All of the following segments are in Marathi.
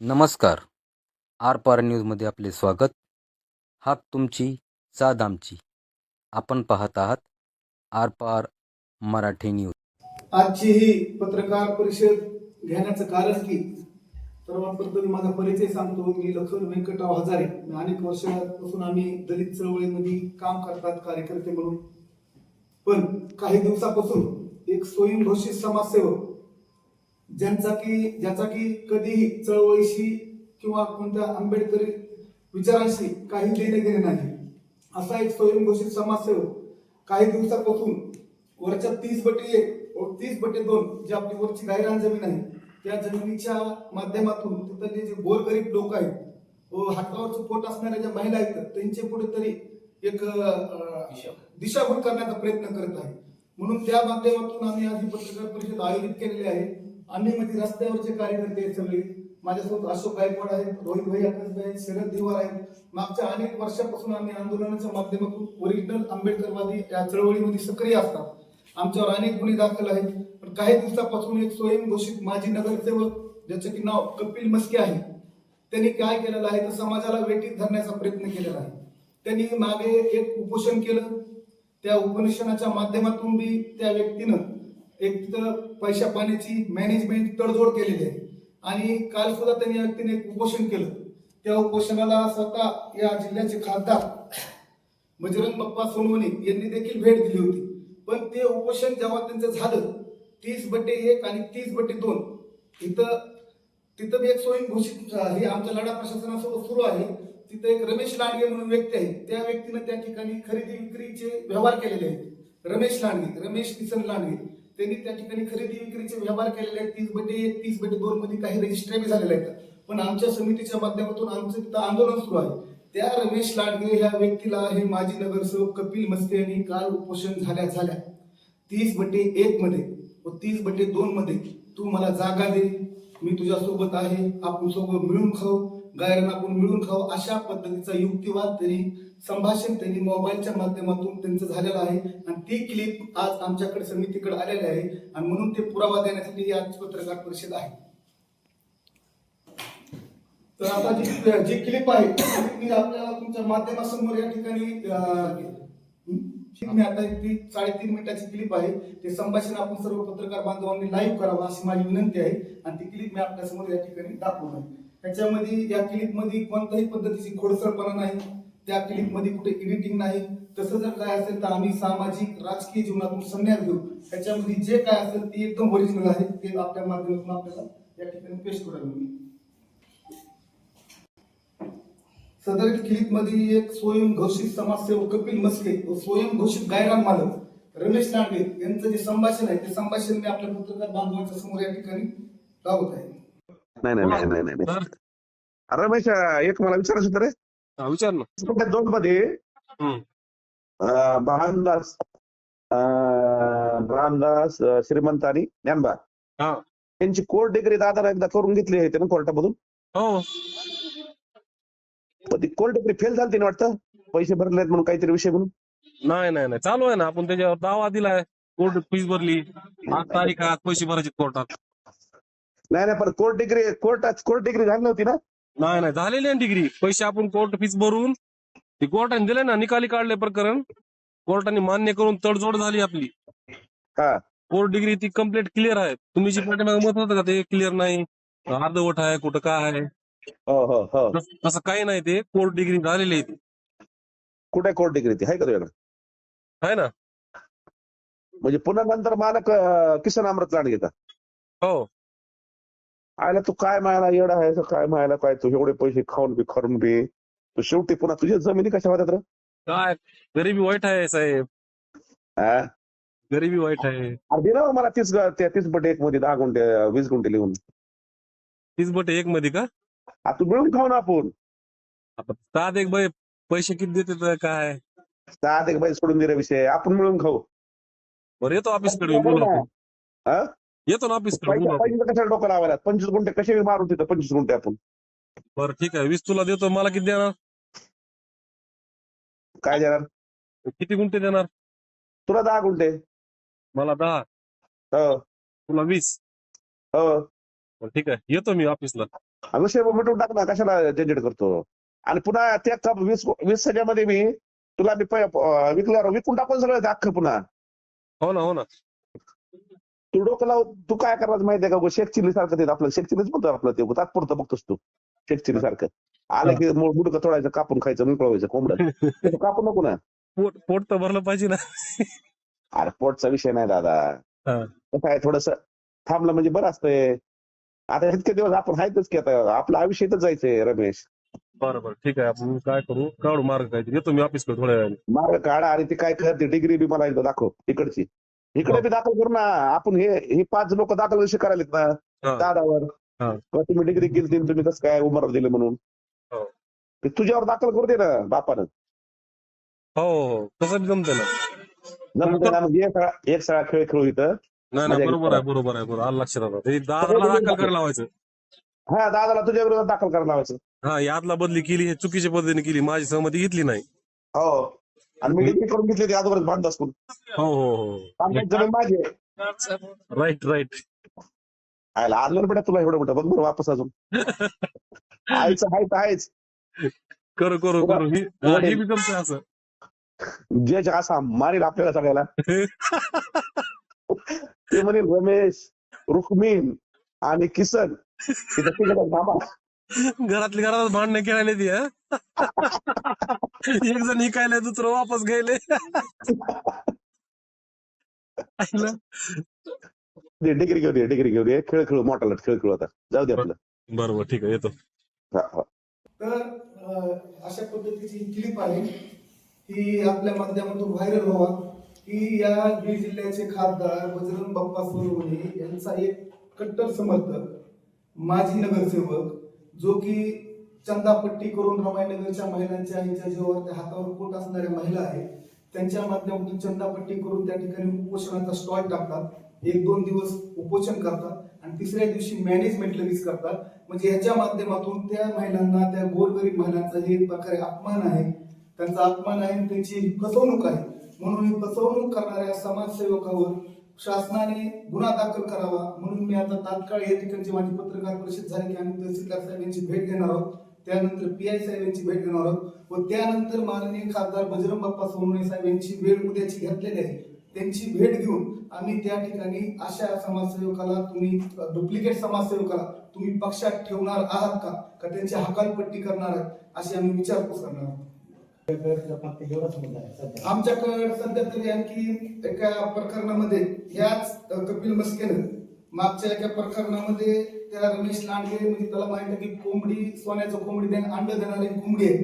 नमस्कार. आर पार न्यूजमध्ये आपले स्वागत. हाक तुमची साद आमची आपण पाहत आहात आर पार मराठी न्यूज. आजची ही पत्रकार परिषद घेण्याचं कारण की सर्वप्रथम माझा परिचय सांगतो. मी लखन व्यंकटराव हजारे. अनेक वर्षापासून आम्ही दलित चळवळीमध्ये काम करतात कार्यकर्ते म्हणून. पण काही दिवसापासून एक स्वयंघोषित समाजसेवक ज्यांचा की ज्याचा की कधीही चळवळीशी किंवा कोणत्या आंबेडकरी विचारांशी काही देणे घेणे नाही. असा एक स्वयंघोषित समाजसेवक काही दिवसापासून वरच्या तीस बटे एक व तीस बटे दोन जी आपली वरची गायरान जमीन आहे त्या जमिनीच्या माध्यमातून तिथले जे गोरगरीब लोक आहेत व हातावरचं पोट असणाऱ्या ज्या महिला आहेत त्यांचे कुठेतरी एक दिशाभूल. करण्याचा प्रयत्न करत आहे म्हणून त्या माध्यमातून आम्ही आज ही पत्रकार परिषद आयोजित केलेली आहे. आम्ही म्हणजे रस्त्यावरचे कार्यकर्ते चालले सगळे. माझ्यासोबत अशोक गायकवाड आहेत रोहित भाई अकसभाई आहेत शरद दिवार आहेत. मागच्या अनेक वर्षापासून आम्ही आंदोलनाच्या माध्यमातून ओरिजिनल आंबेडकरवादी या चळवळीमध्ये सक्रिय असतात. आमच्यावर अनेक गुन्हे दाखल आहेत. पण काही दिवसापासून एक स्वयंघोषित माजी नगरसेवक ज्याचं की नाव कपिल मस्के आहे त्यांनी काय केलेलं आहे तर समाजाला वेटीत धरण्याचा प्रयत्न केलेला आहे. त्यांनी मागे एक उपोषण केलं. त्या उपोषणाच्या माध्यमातून बी त्या व्यक्तीनं एक तिथं पैशा पाण्याची मॅनेजमेंट तडजोड केलेली आहे. आणि काल सुद्धा त्यांनी व्यक्तीने एक उपोषण केलं. त्या उपोषणाला स्वतः या जिल्ह्याचे खासदार बजरंग बाप्पा सोनवणे यांनी देखील भेट दिली होती. पण ते उपोषण जेव्हा त्यांचं झालं तीस बटे एक आणि तीस बटे दोन इथं तिथं बी एक स्वयं घोषित हे आमच्या लढा प्रशासनासोबत सुरू आहे. तिथं एक रमेश लांडगे म्हणून व्यक्ती आहे. त्या व्यक्तीनं त्या ठिकाणी खरेदी विक्रीचे व्यवहार केलेले आहेत. रमेश लांडगे रमेश किसन लांडगे. त्यांनी त्या ठिकाणी खरेदी विक्रीचे व्यवहार केलेले आहेत. तीस बटे एक तीस बटे दोन मध्ये काही रजिस्ट्री झालेले आहेत. पण आमच्या समितीच्या माध्यमातून आमचं तिथं आंदोलन सुरू आहे. त्या रमेश लाडगे ह्या व्यक्तीला हे माजी नगरसेवक कपिल मस्ते यांनी काल उपोषण झाल्या झाल्या. तीस बटे एक मध्ये व तीस बटे दोन मध्ये तू मला जागा दे. मी तुझ्या सोबत आहे. आपण सोबत मिळून खाऊ. गायरन आपण मिळून खाऊ. अशा पद्धतीचा युक्तिवाद त्यांनी संभाषण त्यांनी मोबाईलच्या माध्यमातून त्यांचं झालेलं आहे. आणि ती क्लिप आज आमच्याकडे समितीकडे आलेली आहे. आणि म्हणून ते पुरावा देण्यासाठी ही आज पत्रकार परिषद आहे. तर आता जी जी क्लिप आहे ती मी आपल्याला तुमच्या माध्यमासमोर या ठिकाणी मी आता ती साडेतीन मिनिटाची क्लिप आहे. ते संभाषण आपण सर्व पत्रकार बांधवांनी लाईव्ह करावं अशी माझी विनंती आहे. आणि ती क्लिप मी आपल्यासमोर या ठिकाणी दाखवणार आहे त्याच्यामध्ये या क्लिपमध्ये कोणत्याही पद्धतीची खोडसरपणा नाही. त्या क्लिपमध्ये कुठे एडिटिंग नाही. तसं जर काय असेल तर आम्ही सामाजिक राजकीय जीवनातून संन्यास घेऊ. त्याच्यामध्ये जे काय असेल ते एकदम ओरिजिनल आहे. ते आपल्या माध्यमातून आपल्याला या ठिकाणी पेश करूया मी सदर क्लिपमध्ये एक स्वयंघोषित समाजसेवक कपिल मस्के व स्वयंघोषित गायरान मालक रमेश लांडे यांचं जे संभाषण आहे ते संभाषण मी आपल्या पत्रकार बांधवांच्या समोर या ठिकाणी लावत आहे. नाही नाही नाही नाही नाही तर अरे रमेश एक मला विचारायचं होतं रे. विचार ना. दोन मध्ये भानदास अं, श्रीमंत आणि ज्ञानबा. त्यांची कोर्ट डिग्री दादाला एकदा करून घेतली आहे ना कोर्टामधून. हो. ती कोर्ट डिग्री फेल झाली ना वाटतं? पैसे भरले म्हणून काहीतरी विषय म्हणून? नाही नाही नाही. चालू आहे ना. आपण त्याच्यावर दावा दिलाय. कोर्ट फीस भरली. आठ तारीख आज पैसे भरायचे कोर्टात. नाही नाही पण कोर्ट डिग्री कोर्टात कोर्ट डिग्री झाली नव्हती ना? नाही नाही. झालेली आहे डिग्री पैसे आपण कोर्ट फीस भरून ती कोर्टाने दिले ना निकाली काढले प्रकरण. कोर्टाने मान्य करून तडजोड झाली आपली. हा. कोर्ट डिग्री ती कंप्लीट क्लिअर आहे. तुम्ही जी पाठीमागे मत होतं का ते क्लिअर नाही. अर्धवट आहे कुठं काय आहे. हो हो हो. तस- तसं काही नाही ते. कोर्ट डिग्री झालेली आहे ती. कुठे कोर्ट डिग्री ती? आहे का तुझ्याकडे? आहे ना. म्हणजे पुन्हा नंतर मालक किसन अमृत लांडगे का? हो. आयला तू काय मायला येडा आहे काय मायला काय तू? एवढे पैसे खाऊन बी खरून बी. तू शेवटी पुन्हा तुझ्या जमिनी कशा रे? काय? गरिबी वाईट आहे साहेब? गरिबी वाईट आहे. अरे ना मला तीस तीस बटे एक मध्ये दहा गुंठे वीस गुंठे लिहून. तीस बटे एक मध्ये का? आ, तू मिळून खाऊ ना आपण सात एक बाई पैसे किती देते काय? सात एक बाई सोडून दिला विषय. आपण मिळून खाऊ. बरं येतो ऑफिसकडे बोलू हा? येतो ना ऑफिस कशाला डोकं लावायला? पंचवीस गुंठे कसे मारून तिथं पंचवीस गुंठे आपण. बरं ठीक आहे. वीस तुला देतो मला किती देणार? काय देणार? किती गुंठे देणार? तुला दहा गुंठे. मला दहा. हो. तुला वीस. हो. ठीक आहे. येतो मी ऑफिसला विषय मिटून टाक ना कशाला झंझट करतो? आणि पुन्हा त्या कप वीस वीस ह्याच्यामध्ये मी तुला मी विकल्यावर विकून टाकून सगळं ते अख्खं पुन्हा. हो ना हो ना. तू डोकं लाव तू काय करायचं माहितीये का शेख चिल्ली सारखं ते आपलं. शेख चिल्लीच म्हणतो आपलं ते. तात्पुरतं बघतोस तू. शेख चिल्ली सारखं. आलं की मुडकं तोडायचं कापून खायचं मोकळं व्हायचं कोंबडं कापू नको ना. पोट पोट तर भरलं पाहिजे ना. अरे पोटचा विषय नाही दादा. हा. कसं आहे थोडस थांबलं म्हणजे बरं असतंय. आता इतके दिवस आपण आहेतच की आता आपलं आयुष्य जायचंय रमेश. बरं बरं ठीक आहे. आपण काय करू? काढू मार्ग काहीतरी. येतो मी ऑफिस थोड्या वेळाने. मार्ग काढा आणि ती काय करते डिग्री बी मला एकदा दाखव इकडची. इकडे हो. बी दाखल करू ना. आपण हे हे पाच लोक दाखल कशी करायलेत ना. दादावर. तुम्ही डिग्री केली तुम्ही कसं काय उमर दिले म्हणून? हो. ते तुझ्यावर दाखल करू दे ना बापानं. हो हो हो. तसं जमतं ना. मग एक सगळा खेळ खेळू इथं. नाही. बरोबर आहे बरोबर आहे बरोबर आलं लक्षात आलं दादाला दाखल करायला लावायचं. हा दादाला तुझ्या विरोधात दाखल करायला लावायचं. हा यातला बदली केली हे चुकीच्या पद्धतीने केली माझी सहमती घेतली नाही. हो. आणि मी डिग्री करून घेतली ती अगोदरच भांडत असतो हो हो. हो आमची जमीन माझी आहे. राईट राईट आयला आलं बेटा तुला एवढं मोठं. बघ बरं वापस अजून. आईचं आहेच आहेच. करू करू करू. ही हा, हे बी जमतंय असं. जे जे असा मारील आपल्याला सगळ्याला. ते म्हणेल रमेश रुक्मिन आणि किसन. तिथं तिघं थांबा. घरातली घरात भांडणं खेळायला ती हं? एक जण इकायला दुसरं वापस गेले डिग्री घेऊ दे डिग्री घेऊ दे. खेळ खेळू मोठा खेळ खेळू आता. जाऊ दे आपलं. बरोबर ठीक आहे येतो. हा, हा. तर अशा पद्धतीची क्लिप आहे. ही आपल्या माध्यमातून व्हायरल व्हावा. की या बीड जिल्ह्याचे खासदार बजरंग बाप्पा सोनवणे यांचा एक कट्टर समर्थक माजी नगरसेवक जो की चंदापट्टी करून रमायनगरच्या महिलांच्या यांच्या जीवावर त्या हातावर पोट असणाऱ्या महिला आहेत त्यांच्या माध्यमातून चंदापट्टी करून त्या ठिकाणी उपोषणाचा स्टॉल टाकतात. एक दोन दिवस उपोषण करतात आणि तिसऱ्या दिवशी मॅनेजमेंट लगेच करतात. म्हणजे याच्या माध्यमातून त्या महिलांना त्या गोरगरीब महिलांचा हे एक प्रकारे अपमान आहे. त्यांचा अपमान आहे आणि त्यांची फसवणूक आहे. म्हणून ही फसवणूक करणाऱ्या समाजसेवकावर शासनाने गुन्हा दाखल करावा. म्हणून मी आता तात्काळ या ठिकाणची माझी पत्रकार परिषद झाली की आम्ही तहसीलदार साहेबांची भेट घेणार आहोत. त्यानंतर पी आय साहेब यांची भेट घेणार आहोत. व त्यानंतर माननीय खासदार बजरंग बाप्पा सोनवणे साहेब यांची वेळ उद्याची घेतलेली आहे. त्यांची भेट घेऊन आम्ही त्या ठिकाणी अशा समाजसेवकाला तुम्ही डुप्लिकेट समाजसेवकाला तुम्ही पक्षात ठेवणार आहात का? का त्यांची हकालपट्टी करणार आहात? अशी आम्ही विचारपूस करणार आहोत. आमच्याकडे सध्या तरी आणखी एका प्रकरणामध्ये याच कपिल मस्केनं मागच्या एका प्रकरणामध्ये त्या रमेश लांडगे म्हणजे त्याला माहीत की कोंबडी सोन्याचं कोंबडी देणं अंड देणारी कोंबडी आहे.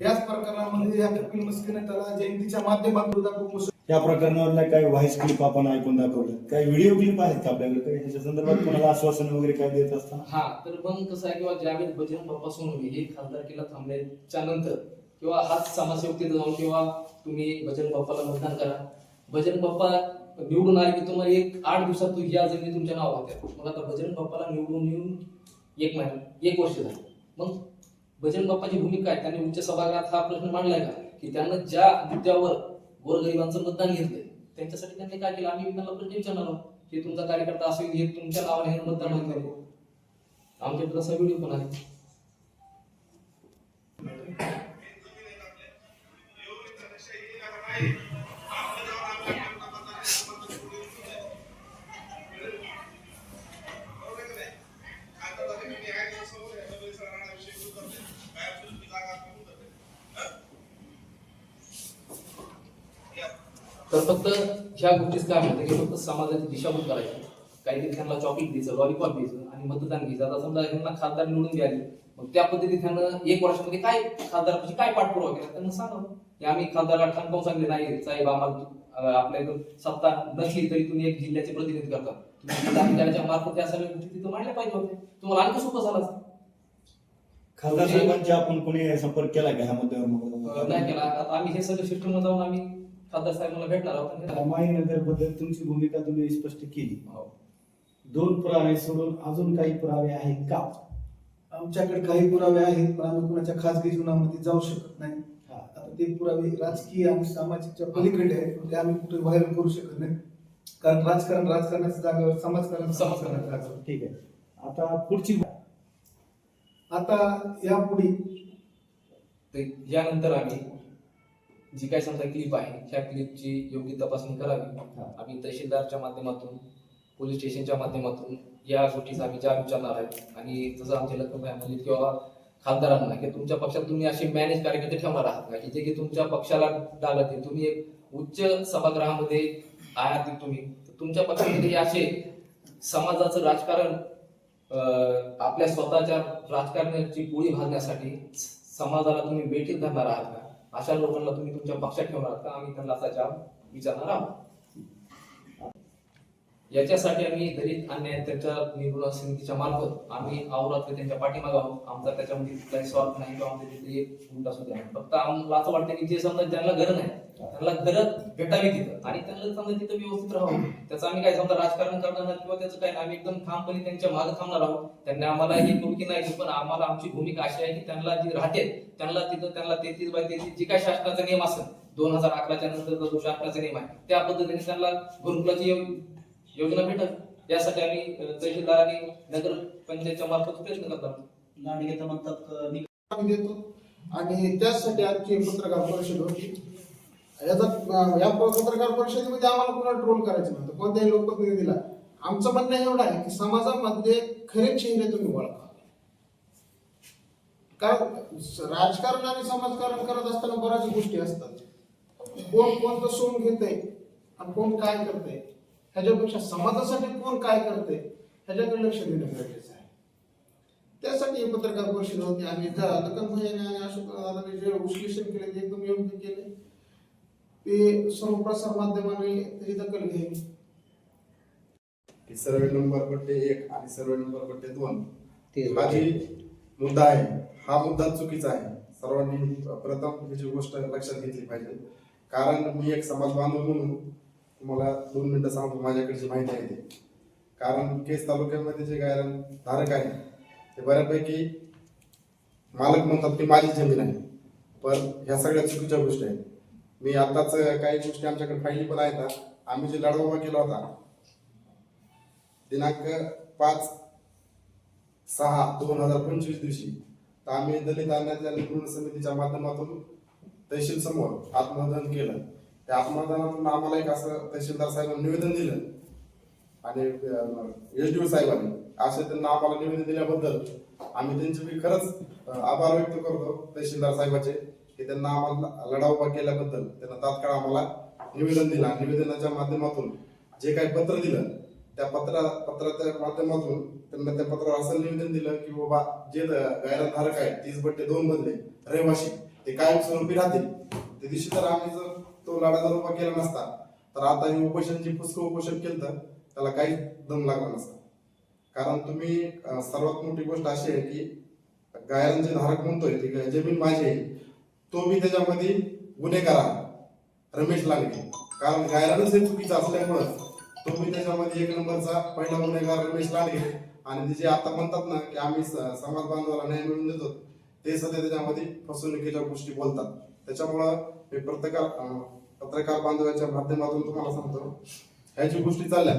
याच प्रकरणामध्ये या कपिल मस्केनं त्याला जयंतीच्या माध्यमातून उपोषण त्या प्रकरणावर काही व्हॉइस क्लिप आपण ऐकून दाखवलं. काही व्हिडिओ क्लिप आहेत का आपल्याकडे काही ह्याच्या संदर्भात कोणाला आश्वासन वगैरे काय देत असताना? हा तर मग कसं आहे किंवा ज्यावेळेस बजरंग बाप्पा सोनवणे हे खासदारकीला थांबल्याच्या नंतर किंवा हाच समाजसेवक जाऊन किंवा तुम्ही भजन बाप्पाला मतदान करा. भजन बाप्पा निवडून आले की तुम्हाला एक आठ दिवसात तू या जमिनी तुमच्या नाव होत्या. मग आता भजन बाप्पाला निवडून येऊन एक महिना एक वर्ष झालं. मग भजन बाप्पाची भूमिका आहे. त्यांनी उच्च सभागृहात हा प्रश्न मांडलाय का? की त्यांना ज्या मुद्द्यावर गोरगरिबांचं मतदान घेतलंय त्यांच्यासाठी त्यांनी काय केलं? आम्ही त्यांना प्रश्न विचारणार आहोत. की तुमचा कार्यकर्ता असेल हे तुमच्या नावाने मतदान मागितलं आमच्याकडे तसा व्हिडिओ पण आहे. ह्या गोष्टीच काय म्हणतं की फक्त समाजाची दिशाभूल करायची. काहीतरी त्यांना चॉकलेट द्यायचं लॉलीपॉप द्यायचं आणि मतदान घ्यायचं. आता समजा त्यांना खासदार निवडून द्याले मग त्या पद्धतीने त्यांना एक वर्षामध्ये काय खासदारापाशी काय पाठपुरावा केला? त्यांना सांगावं की आम्ही खासदाराला ठाणकावून सांगले नाही साहेब आम्हाला अं, आपल्याकडे सत्ता नसली तरी तुम्ही एक जिल्ह्याचे प्रतिनिधी करता. तुम्ही मार्फत त्या सगळ्या गोष्टी तिथं मांडल्या पाहिजे होत्या. तुम्हाला आणखी सोपं झालं? असतं. खासदार साहेबांची आपण कोणी संपर्क केला का ह्या मुद्द्यावर नाही केला. आम्ही हे सगळं सिस्टम जाऊन आम्ही खासदार साहेबांना भेटणार आहोत रमाईनगरबद्दल तुमची भूमिका तुम्ही स्पष्ट केली. हो. दोन पुरावे सोडून अजून काही पुरावे आहेत का? आमच्याकडे काही पुरावे आहेत पण आम्ही कुणाच्या खासगी जीवनामध्ये जाऊ शकत नाही. हा. आता ते पुरावे राजकीय आणि सामाजिकच्या पलीकडे आहेत ते आम्ही कुठे व्हायरल करू शकत नाही. कारण राजकारण राजकारणाच्या जागेवर समाजकारण समाजकारणाच्या जागेवर. ठीक आहे. आता पुढची आता यापुढे तर यानंतर आम्ही जी काय समजा क्लिप आहे ह्या क्लिपची योग्य तपासणी करावी. आम्ही तहसीलदारच्या माध्यमातून पोलीस स्टेशनच्या माध्यमातून या गोष्टीचा विचार विचारणार आहे. आणि जसं आमच्या लग्न म्हणले किंवा खासदारांना की तुमच्या पक्षात तुम्ही असे मॅनेज कार्यकर्ते ठेवणार आहात का? की जे की तुमच्या पक्षाला डागतील तुम्ही एक उच्च सभागृहामध्ये आहात तुम्ही. तुमच्या पक्षामध्ये असे समाजाचं राजकारण आपल्या स्वतःच्या राजकारणाची पोळी भाजण्यासाठी समाजाला तुम्ही बेठीत धरणार आहात का? अशा लोकांना तुम्ही तुमच्या पक्षात ठेवणार आहात का आम्ही त्यांना असा जाब विचारणार आहोत. याच्यासाठी आम्ही दलित अन्याय त्याच्या निर्मूलन समितीच्या मार्फत आम्ही अहोरात्र त्यांच्या पाठीमागे आहोत. आमचा त्याच्यामध्ये कुठलाही स्वार्थ नाही किंवा आमच्या तिथे एक उलटा फक्त आम्हाला असं वाटतं की जे समजा ज्यांना गरज आहे त्यांना घरच भेटावी तिथं. आणि त्यांना समजा तिथं व्यवस्थित राहावं त्याचं आम्ही काय समजा राजकारण करणार किंवा त्याचं काय आम्ही एकदम ठामपणे त्यांच्या मागे थांबणार आहोत. त्यांनी आम्हाला हे करू की नाही पण आम्हाला आमची भूमिका अशी आहे की त्यांना जी राहते त्यांना तिथं त्यांना तेहतीस बाय तेहतीस जी काय शासनाचा नियम असेल दोन हजार अकराच्या नंतर जो शासनाचा नियम आहे त्या पद्धतीने त्यांना गुरुकुलाची योजना भेटत यासाठी आम्ही तहसीलदार आणि नगर पंचायतच्या मार्फत प्रयत्न करतात. लांडगे म्हणतात आम्ही देतो. आणि त्याचसाठी आमची पत्रकार परिषद होती. याचा या पत्रकार परिषदेमध्ये आम्हाला कोणाला ट्रोल करायचं नव्हतं कोणत्याही लोकप्रतिनिधीला. आमचं म्हणणं एवढं आहे की समाजामध्ये खरे चेहरे तुम्ही ओळखा. कारण राजकारण आणि समाजकारण करत असताना बऱ्याच गोष्टी असतात. कोण कोणतं सोन घेतय आणि कोण काय करतंय. ह्याच्यापेक्षा समाजासाठी कोण काय करतंय ह्याच्याकडे लक्ष देणं गरजेचं आहे. त्यासाठी हे पत्रकार परिषद होती. आणि भैयाने आणि अशोक जे विश्लेषण केले ते एकदम योग्य केले. ते सर्व प्रसार माध्यमाने त्याची दखल घ्यावी की सर्वे नंबर पट्टे एक आणि सर्वे नंबर पट्टे दोन. हा जी मुद्दा आहे. हा मुद्दा चुकीचा आहे. सर्वांनी प्रथम त्याची गोष्ट लक्षात घेतली पाहिजे. कारण मी एक समाज बांधव म्हणून तुम्हाला दोन मिनटं सांगतो माझ्याकडची माहिती आहे ते. कारण केस तालुक्यामध्ये जे काय धारक आहे ते बऱ्यापैकी मालक म्हणतात की माझी जमीन आहे. पण ह्या सगळ्या चुकीच्या गोष्टी आहेत. मी आताच काही गोष्टी आमच्याकडे फायली पण आहेत आम्ही जे लढा केला होता दिनांक पाच सहा दोन हजार पंचवीस दिवशी तर आम्ही दलित आणण्याच्या निर्मूलन समितीच्या माध्यमातून तहसील समोर आत्मदान केलं. त्या आत्मदानातून आम्हाला एक असं तहसीलदार साहेबांनी निवेदन दिलं. आणि एस डी ओ साहेबांनी असं त्यांना आम्हाला निवेदन दिल्याबद्दल आम्ही त्यांचे मी खरंच आभार व्यक्त करतो तहसीलदार साहेबाचे की त्यांना आम्हाला लढा उभा केल्याबद्दल त्यांना तात्काळ आम्हाला निवेदन दिलं. आणि निवेदनाच्या माध्यमातून जे काही पत्र दिलं त्या पत्रा पत्राच्या माध्यमातून त्यांना त्या पत्रावर असं निवेदन दिलं की बाबा जे गैरधारक आहेत तीस बट्टे दोन मधले रहिवाशी ते कायम स्वरूपी राहतील. त्या दिवशी तर आम्ही जर तो लढा जर उभा केला नसता. तर आता हे उपोषण जे फुसकं उपोषण केलं तर त्याला काही दम लागला नसता. कारण तुम्ही सर्वात मोठी गोष्ट अशी आहे की गायांचे धारक म्हणतोय ती जमीन माझी आहे तो मी त्याच्यामध्ये गुन्हेगार रमेश लांडगे. कारण गायरानच हे चुकीचं असल्यामुळं तो मी त्याच्यामध्ये एक नंबरचा पहिला गुन्हेगार रमेश लांडगे. आणि ते जे आता म्हणतात ना की आम्ही स- समाज बांधवाला न्याय मिळवून देतो ते सध्या त्याच्यामध्ये फसवणुकीच्या गोष्टी बोलतात. त्याच्यामुळं मी पत्रकार पत्रकार बांधवांच्या माध्यमातून तुम्हाला सांगतो ह्या जी गोष्टी चालल्या.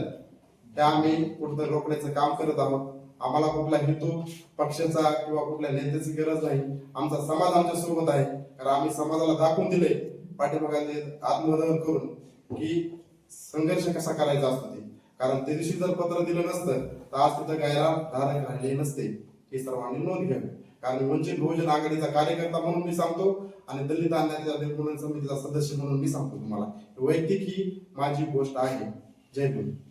त्या आम्ही कुठं रोखण्याचं काम करत आहोत. आम्हाला कुठला हेतू पक्षाचा किंवा कुठल्या नेत्याची गरज नाही. आमचा समाज आमच्यासोबत आहे. कारण आम्ही समाजाला दाखवून दिले पाठीमागाने आत्मदहन करून की संघर्ष कसा करायचा असतो ते. कारण त्या दिवशी जर पत्र दिलं नसतं तर आज तिथं गायला धारक राहिले नसते. हे सर्वांनी नोंद घ्यावी. कारण वंचित बहुजन आघाडीचा कार्यकर्ता म्हणून मी सांगतो आणि दलित अन्यायाच्या निर्मूलन समितीचा सदस्य म्हणून मी सांगतो तुम्हाला. वैयक्तिक ही माझी गोष्ट आहे. जय गुरु